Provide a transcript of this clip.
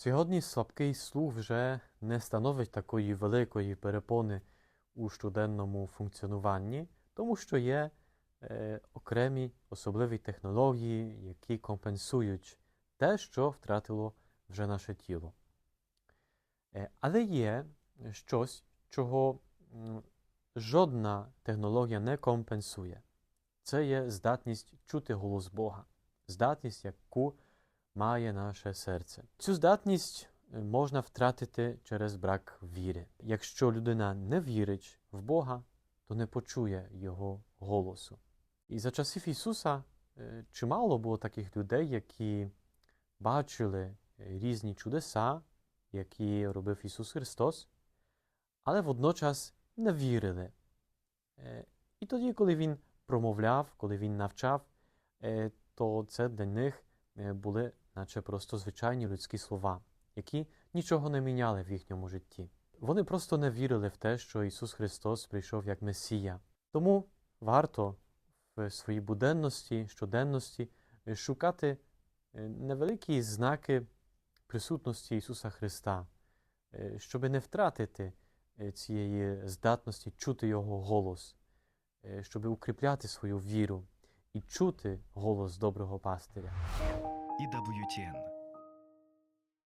Сьогодні слабкий слух вже не становить такої великої перепони у щоденному функціонуванні, тому що є е, окремі особливі технології, які компенсують те, що втратило вже наше тіло. Е, але є щось, чого жодна технологія не компенсує. Це є здатність чути голос Бога, здатність, яку має наше серце. Цю здатність е, можна втратити через брак віри. Якщо людина не вірить в Бога, то не почує Його голосу. І за часів Ісуса е, чимало було таких людей, які бачили е, різні чудеса, які робив Ісус Христос, але водночас не вірили. І тоді, коли Він промовляв, коли Він навчав, то це для них були наче просто звичайні людські слова, які нічого не міняли в їхньому житті. Вони просто не вірили в те, що Ісус Христос прийшов як Месія. Тому варто в своїй буденності, щоденності е, шукати е, невеликі знаки присутності Ісуса Христа, щоб не втратити е, цієї здатності чути Його голос, щоб укріпляти свою віру і чути голос доброго пастиря. EWTN